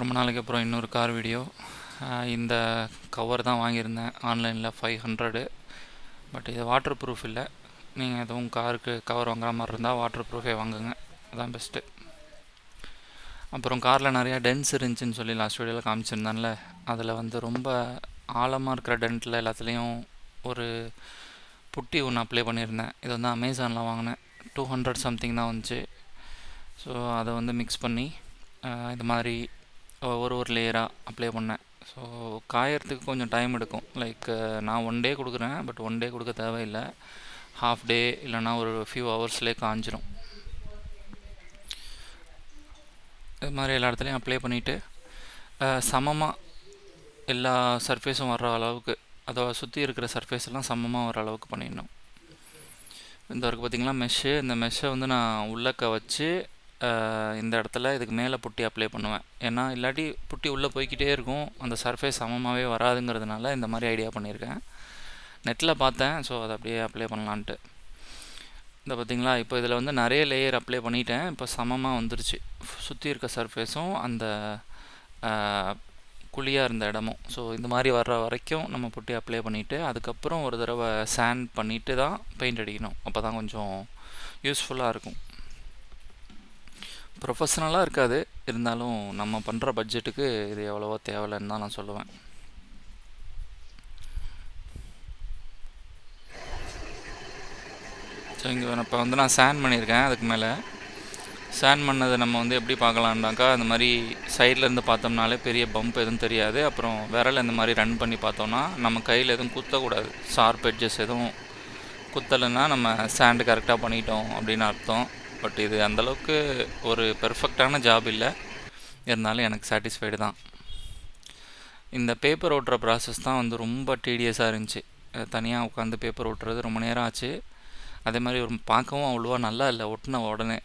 ரொம்ப நாளைக்கு அப்புறம் இன்னொரு கார் வீடியோ இந்த கவர் தான் வாங்கியிருந்தேன். ஆன்லைனில் ஃபைவ் ஹண்ட்ரடு பட் இது வாட்டர் ப்ரூஃப் இல்லை. நீங்கள் எதுவும் காருக்கு கவர் வாங்குற மாதிரி இருந்தால் வாட்டர் ப்ரூஃபே வாங்குங்க. அதுதான் பெஸ்ட்டு அப்புறம் காரில் நிறையா டென்ஸ் இருந்துச்சுன்னு சொல்லி லாஸ்ட் வீடியோவில் காமிச்சிருந்தேன்ல. அதில் வந்து ரொம்ப ஆழமாக இருக்கிற டென்ட்டில் எல்லாத்துலேயும் ஒரு புட்டி ஒன்று அப்ளை பண்ணியிருந்தேன். இது வந்து அமேசானில் வாங்கினேன். டூ ஹண்ட்ரட் சம்திங் தான் வந்துச்சு. ஸோ அதை வந்து மிக்ஸ் பண்ணி இது மாதிரி ஒரு ஒரு லேயராக அப்ளை பண்ணேன். ஸோ காயறதுக்கு கொஞ்சம் டைம் எடுக்கும். லைக் நான் ஒன் டே கொடுக்குறேன் பட் ஒன் டே கொடுக்க தேவையில்லை. ஹாஃப் டே இல்லைன்னா ஒரு ஃபியூ ஹவர்ஸ்லேயே காஞ்சிரும். இது மாதிரி எல்லா இடத்துலையும் அப்ளை பண்ணிவிட்டு சமமாக எல்லா சர்ஃபேஸும் வர்ற அளவுக்கு அதை சுற்றி இருக்கிற சர்ஃபேஸ் எல்லாம் சமமாக வர அளவுக்கு பண்ணிடணும். இந்த வரைக்கும் பார்த்திங்கன்னா மெஷ்ஷு இந்த மெஷ்ஷை வந்து நான் உள்ளக்க வச்சு இந்த இடத்துல இதுக்கு மேலே புட்டி அப்ளை பண்ணுவேன். ஏன்னா இல்லாட்டி புட்டி உள்ளே போய்க்கிட்டே இருக்கும். அந்த சர்ஃபேஸ் சமமாகவே வராதுங்கிறதுனால இந்த மாதிரி ஐடியா பண்ணியிருக்கேன். நெட்டில் பார்த்தேன். ஸோ அதை அப்படியே அப்ளை பண்ணலான்ட்டு. இந்த பார்த்தீங்களா இப்போ இதில் வந்து நிறைய லேயர் அப்ளை பண்ணிட்டேன். இப்போ சமமாக வந்துருச்சு. சுற்றி இருக்க சர்ஃபேஸும் அந்த குழியாக இருந்த இடமும். ஸோ இந்த மாதிரி வர்ற வரைக்கும் நம்ம புட்டி அப்ளை பண்ணிவிட்டு அதுக்கப்புறம் ஒரு தடவை சாண்ட் பண்ணிவிட்டு தான் பெயிண்ட் அடிக்கணும். அப்போ தான் கொஞ்சம் யூஸ்ஃபுல்லாக இருக்கும். ப்ரொஃபஷ்னலாக இருக்காது. இருந்தாலும் நம்ம பண்ணுற பட்ஜெட்டுக்கு இது எவ்வளவோ தேவையில்லைன்னு தான் நான் சொல்லுவேன். ஸோ இங்கே இப்போ வந்து நான் சேன் பண்ணியிருக்கேன். அதுக்கு மேலே சேன் பண்ணதை நம்ம வந்து எப்படி பார்க்கலான்னாக்கா அந்த மாதிரி சைடில் இருந்து பார்த்தோம்னாலே பெரிய பம்ப் எதுவும் தெரியாது. அப்புறம் விரல் இந்த மாதிரி ரன் பண்ணி பார்த்தோம்னா நம்ம கையில் எதுவும் குத்தக்கூடாது. ஷார்ப் எட்ஜஸ் எதுவும் குத்தலைன்னா நம்ம சேண்டு கரெக்டாக பண்ணிட்டோம் அப்படின்னு அர்த்தம். பட் இது அந்தளவுக்கு ஒரு பெர்ஃபெக்டான ஜாப் இல்லை. இருந்தாலும் எனக்கு சாட்டிஸ்ஃபைடு தான். இந்த பேப்பர் ஓட்டுற ப்ராசஸ் தான் வந்து ரொம்ப டீடியஸாக இருந்துச்சு. தனியாக உட்காந்து பேப்பர் ஓட்டுறது ரொம்ப நேரம் ஆச்சு. அதே மாதிரி ஒரு பார்க்கவும் அவ்வளோவா நல்லா இல்லை ஒட்டின உடனே.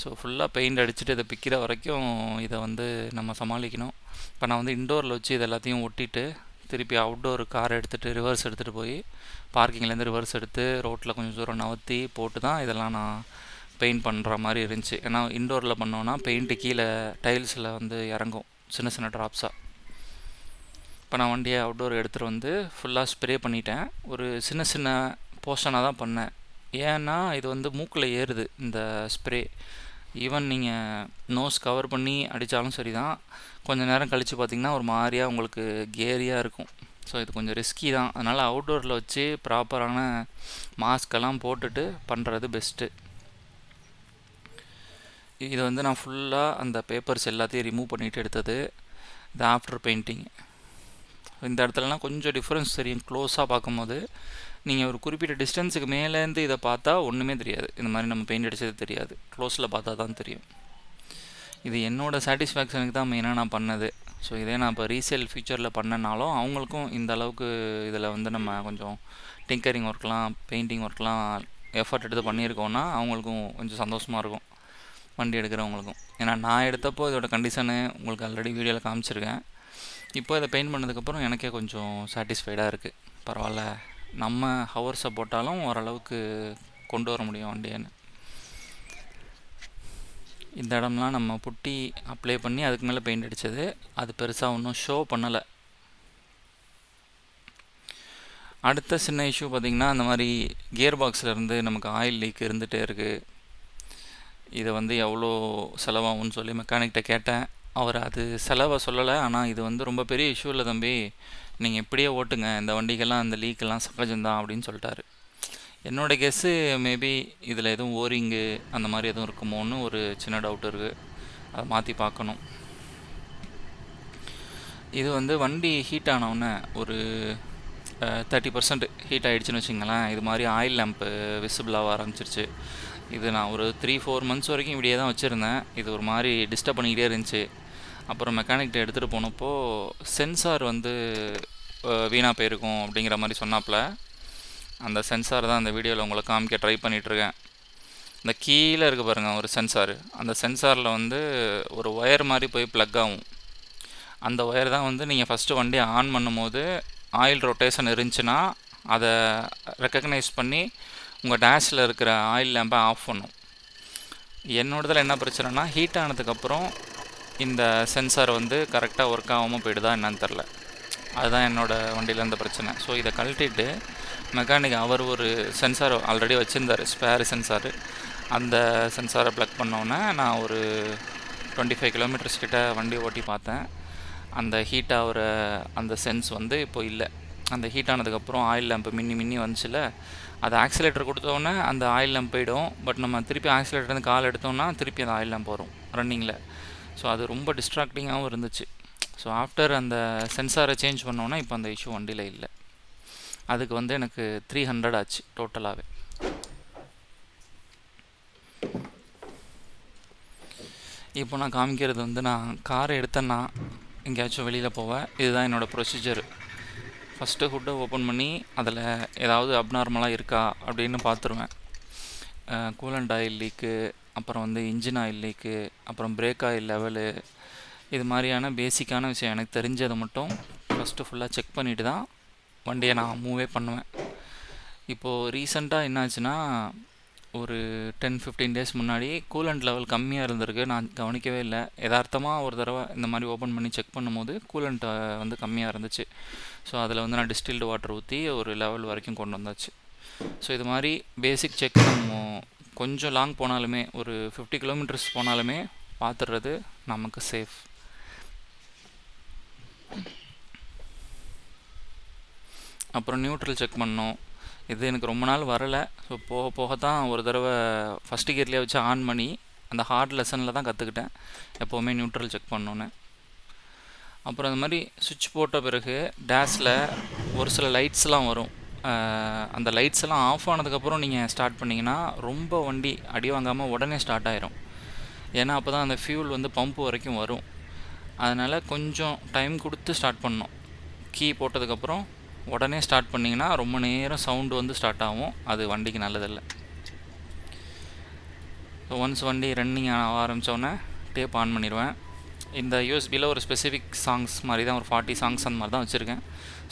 ஸோ ஃபுல்லாக பெயிண்ட் அடிச்சுட்டு இதை பிக்கிற வரைக்கும் இதை வந்து நம்ம சமாளிக்கணும். இப்போ நான் வந்து இண்டோரில் வச்சு இது எல்லாத்தையும் ஒட்டிட்டு திருப்பி அவுட்டோர் கார் எடுத்துகிட்டு ரிவர்ஸ் எடுத்துகிட்டு போய் பார்க்கிங்லேருந்து ரிவர்ஸ் எடுத்து ரோட்டில் கொஞ்சம் தூரம் நவர்த்தி போட்டு தான் இதெல்லாம் நான் பெயிண்ட் பண்ணுற மாதிரி இருந்துச்சு. ஏன்னா இன்டோரில் பண்ணோன்னா பெயிண்ட்டு கீழே டைல்ஸில் வந்து இறங்கும். சின்ன சின்ன ட்ராப்ஸாக இப்போ நான் வண்டியை அவுட்டோர் எடுத்துகிட்டு வந்து ஃபுல்லாக ஸ்ப்ரே பண்ணிட்டேன். ஒரு சின்ன சின்ன போர்ஷனாக தான் பண்ணேன். ஏன்னா இது வந்து மூக்கில் ஏறுது இந்த ஸ்ப்ரே ஈவன் நீங்கள் நோஸ் கவர் பண்ணி அடித்தாலும் சரி தான் கொஞ்சம் நேரம் கழித்து பார்த்தீங்கன்னா ஒரு மாதிரியாக உங்களுக்கு கேரியாக இருக்கும். ஸோ இது கொஞ்சம் ரிஸ்கி தான். அதனால் அவுட்டோரில் வச்சு ப்ராப்பரான மாஸ்கெல்லாம் போட்டுட்டு பண்ணுறது பெஸ்ட்டு இது வந்து நான் ஃபுல்லாக அந்த பேப்பர்ஸ் எல்லாத்தையும் ரிமூவ் பண்ணிட்டு எடுத்தது இது ஆஃப்டர் பெயிண்டிங் இந்த இடத்துலலாம் கொஞ்சம் டிஃப்ரென்ஸ் தெரியும் க்ளோஸாக பார்க்கும்போது. நீங்கள் ஒரு குறிப்பிட்ட டிஸ்டன்ஸுக்கு மேலேருந்து இதை பார்த்தா ஒன்றுமே தெரியாது. இந்த மாதிரி நம்ம பெயிண்ட் அடித்தது தெரியாது. க்ளோஸில் பார்த்தா தான் தெரியும். இது என்னோடய சாட்டிஸ்ஃபேக்ஷனுக்கு தான் மெயினாக நான் பண்ணது. ஸோ இதே நான் இப்போ ரீசேல் ஃபியூச்சரில் பண்ணனாலும் அவங்களுக்கும் இந்த அளவுக்கு இதில் வந்து நம்ம கொஞ்சம் டிங்கரிங் ஒர்க்லாம் பெயிண்டிங் ஒர்க்லாம் எஃபர்ட் எடுத்து பண்ணியிருக்கோன்னா அவங்களுக்கும் கொஞ்சம் சந்தோஷமாக இருக்கும். வண்டி எடுக்கிறவங்களுக்கும். ஏன்னா நான் எடுத்தப்போ இதோட கண்டிஷனு உங்களுக்கு ஆல்ரெடி வீடியோவில் காமிச்சிருக்கேன். இப்போ இதை பெயிண்ட் பண்ணதுக்கப்புறம் எனக்கே கொஞ்சம் சாட்டிஸ்ஃபைடாக இருக்குது பரவாயில்ல. நம்ம ஹவர்ஸை போட்டாலும் ஓரளவுக்கு கொண்டு வர முடியும் வண்டியன்னு. இந்த இடம்லாம் நம்ம புட்டி அப்ளை பண்ணி அதுக்கு மேலே பெயிண்ட் அடித்தது அது பெருசாக ஒன்றும் ஷோ பண்ணலை. அடுத்த சின்ன இஷ்யூ பார்த்திங்கன்னா அந்த மாதிரி கியர் இருந்து நமக்கு ஆயில் லீக் இருந்துகிட்டே இருக்குது இதை வந்து எவ்வளோ செலவாகும்னு சொல்லி மெக்கானிக்கிட்ட கேட்டேன். அவர் அது செலவை சொல்லலை. ஆனால் இது வந்து ரொம்ப பெரிய இஷ்யூ இல்லை தம்பி. நீங்கள் இப்படியே ஓட்டுங்க. இந்த வண்டிக்கெல்லாம் அந்த லீக்கெல்லாம் சகஜம்தான் அப்படின்னு சொல்லிட்டாரு. என்னோட கெஸ்ஸு மேபி இதில் எதுவும் ஓரிங்கு அந்த மாதிரி எதுவும் இருக்குமோன்னு ஒரு சின்ன டவுட் இருக்குது அதை மாற்றி பார்க்கணும். இது வந்து வண்டி ஹீட் ஆனவுடனே ஒரு தேர்ட்டி பர்சன்ட் ஹீட் ஆகிடுச்சின்னு வச்சுங்களேன். இது மாதிரி ஆயில் லேம்ப்பு விசிபிளாக ஆரம்பிச்சிருச்சு. இது நான் ஒரு த்ரீ ஃபோர் மந்த்ஸ் வரைக்கும் இப்படியே தான் வச்சுருந்தேன். இது ஒரு மாதிரி டிஸ்டர்ப் பண்ணிக்கிட்டே இருந்துச்சு. அப்புறம் மெக்கானிக்கிட்ட எடுத்துகிட்டு போனப்போ சென்சார் வந்து வீணாக போயிருக்கும் அப்படிங்கிற மாதிரி சொன்னாப்புல அந்த சென்சார் தான் அந்த வீடியோவில் உங்களை காமிக்க ட்ரை பண்ணிகிட்ருக்கேன் இந்த கீழே இருக்க பாருங்கள் ஒரு சென்சார் அந்த சென்சாரில் வந்து ஒரு ஒயர் மாதிரி போய் ப்ளக் ஆகும். அந்த ஒயர் தான் வந்து நீங்கள் ஃபஸ்ட்டு வண்டியை ஆன் பண்ணும்போது ஆயில் ரொட்டேஷன் இருந்துச்சுன்னா அதை ரெக்கக்னைஸ் பண்ணி உங்கள் டேஷில் இருக்கிற ஆயில் லேம்பை ஆஃப் பண்ணும். என்னோடதில் என்ன பிரச்சனைனா ஹீட் ஆனதுக்கப்புறம் இந்த சென்சார் வந்து கரெக்டாக ஒர்க் ஆகாமல் போயிடுதா என்னன்னு தெரில அதுதான் என்னோடய வண்டியில் இருந்த பிரச்சனை. ஸோ இதை கழட்டிட்டு மெக்கானிக் அவர் ஒரு சென்சார் ஆல்ரெடி வச்சுருந்தார் ஸ்பேர் சென்சார் அந்த சென்சாரை ப்ளக் பண்ணோன்னே நான் ஒரு டுவெண்ட்டி ஃபைவ் கிலோமீட்டர்ஸ் கிட்ட வண்டி ஓட்டி பார்த்தேன். அந்த ஹீட் ஆகிற அந்த சென்ஸ் வந்து இப்போ இல்லை. அந்த ஹீட் ஆனதுக்கப்புறம் ஆயில் லேம்ப் மின்னி மின்னி வந்துச்சுல அது ஆக்சிலேட்டர் கொடுத்தோன்னே அந்த ஆயில் லேம்ப் போயிடும். பட் நம்ம திருப்பி ஆக்சிலேட்டர்லேருந்து கால் எடுத்தோம்னா திருப்பி அந்த ஆயில் லேம்ப் வரும் ரன்னிங்கில் ஸோ அது ரொம்ப டிஸ்ட்ராக்டிங்காகவும் இருந்துச்சு. ஸோ ஆஃப்டர் அந்த சென்சாரை சேஞ்ச் பண்ணோன்னா இப்போ அந்த இஷ்யூ வண்டியில் இல்லை. அதுக்கு வந்து எனக்கு த்ரீ ஹண்ட்ரட் ஆச்சு டோட்டலாகவே இப்போ நான் காமிக்கிறது வந்து நான் காரை எடுத்தேன்னா எங்கேயாச்சும் வெளியில் போவேன். இதுதான் என்னோடய ப்ரொசீஜர் ஃபஸ்ட்டு ஹுட்டை ஓப்பன் பண்ணி அதில் ஏதாவது அப்நார்மலாக இருக்கா அப்படின்னு பார்த்துருவேன். கூலண்ட் ஆயில் லீக்கு அப்புறம் வந்து இன்ஜின் ஆயில் லீக்கு அப்புறம் பிரேக் ஆயில் லெவலு இது மாதிரியான பேசிக்கான விஷயம் எனக்கு தெரிஞ்சதை மட்டும் ஃபஸ்ட்டு ஃபுல்லாக செக் பண்ணிவிட்டு தான் வண்டியை நான் மூவே பண்ணுவேன். இப்போது ரீசெண்டாக என்னாச்சுன்னா ஒரு டென் ஃபிஃப்டீன் டேஸ் முன்னாடி கூலண்ட் லெவல் கம்மியாக இருந்திருக்கு. நான் கவனிக்கவே இல்லை. யதார்த்தமாக ஒரு தடவை இந்த மாதிரி ஓப்பன் பண்ணி செக் பண்ணும்போது கூலண்ட் வந்து கம்மியாக இருந்துச்சு. ஸோ அதில் வந்து நான் டிஸ்டில்டு வாட்டர் ஊற்றி ஒரு லெவல் வரைக்கும் கொண்டு வந்தாச்சு. ஸோ இது மாதிரி பேசிக் செக் நம்ம கொஞ்சம் லாங் போனாலுமே ஒரு ஃபிஃப்டி கிலோமீட்டர்ஸ் போனாலுமே பார்த்துடுறது நமக்கு சேஃப் அப்புறம் நியூட்ரல் செக் பண்ணோம். இது எனக்கு ரொம்ப நாள் வரலை. ஸோ போக போக தான் ஒரு தடவை ஃபஸ்ட்டு கியர்லேயே வச்சு ஆன் பண்ணி அந்த ஹார்ட் லெசனில் தான் கற்றுக்கிட்டேன் எப்போவுமே நியூட்ரல் செக் பண்ணோன்னு. அப்புறம் அந்த மாதிரி சுவிட்ச் போட்ட பிறகு டேஸில் ஒரு சில லைட்ஸ்லாம் வரும். அந்த லைட்ஸ் எல்லாம் ஆஃப் ஆனதுக்கப்புறம் நீங்கள் ஸ்டார்ட் பண்ணிங்கன்னா ரொம்ப வண்டி அடி வாங்காமல் உடனே ஸ்டார்ட் ஆயிரும். ஏன்னா அப்போ தான் அந்த ஃபியூல் வந்து பம்ப் வரைக்கும் வரும். அதனால் கொஞ்சம் டைம் கொடுத்து ஸ்டார்ட் பண்ணோம் கீ போட்டதுக்கப்புறம் உடனே ஸ்டார்ட் பண்ணிங்கன்னா ரொம்ப நேரம் சவுண்டு வந்து ஸ்டார்ட் ஆகும். அது வண்டிக்கு நல்லதில்லை. ஸோ ஒன்ஸ் வண்டி ரன்னிங் ஆக ஆரம்பித்தோடனே டேப் ஆன் பண்ணிடுவேன். இந்த யூஎஸ்பியில் ஒரு ஸ்பெசிஃபிக் சாங்ஸ் மாதிரி தான் ஒரு ஃபார்ட்டி சாங்ஸ் அந்த மாதிரி தான் வச்சுருக்கேன்.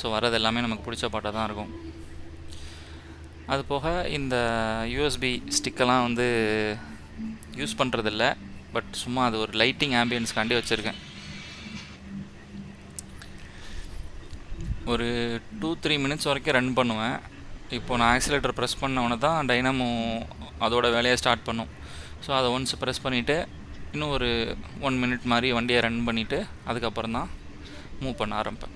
ஸோ வர்றது எல்லாமே நமக்கு பிடிச்ச பாட்டாக தான் இருக்கும். அது போக இந்த யூஎஸ்பி ஸ்டிக்கெல்லாம் வந்து யூஸ் பண்ணுறதில்ல பட் சும்மா அது ஒரு லைட்டிங் ஆம்பியன்ஸ்க்காண்டி வச்சுருக்கேன். ஒரு டூ த்ரீ மினிட்ஸ் வரைக்கும் ரன் பண்ணுவேன். இப்போ நான் ஆக்சிலேட்டர் ப்ரெஸ் பண்ணவொன்னே தான் டைனமோ அதோட வேலையை ஸ்டார்ட் பண்ணும். ஸோ அதை ஒன்ஸ் ப்ரெஸ் பண்ணிவிட்டு இன்னும் ஒரு ஒன் மினிட் மாதிரி வண்டியை ரன் பண்ணிவிட்டு அதுக்கப்புறம் தான் மூவ் பண்ண ஆரம்பிப்பேன்.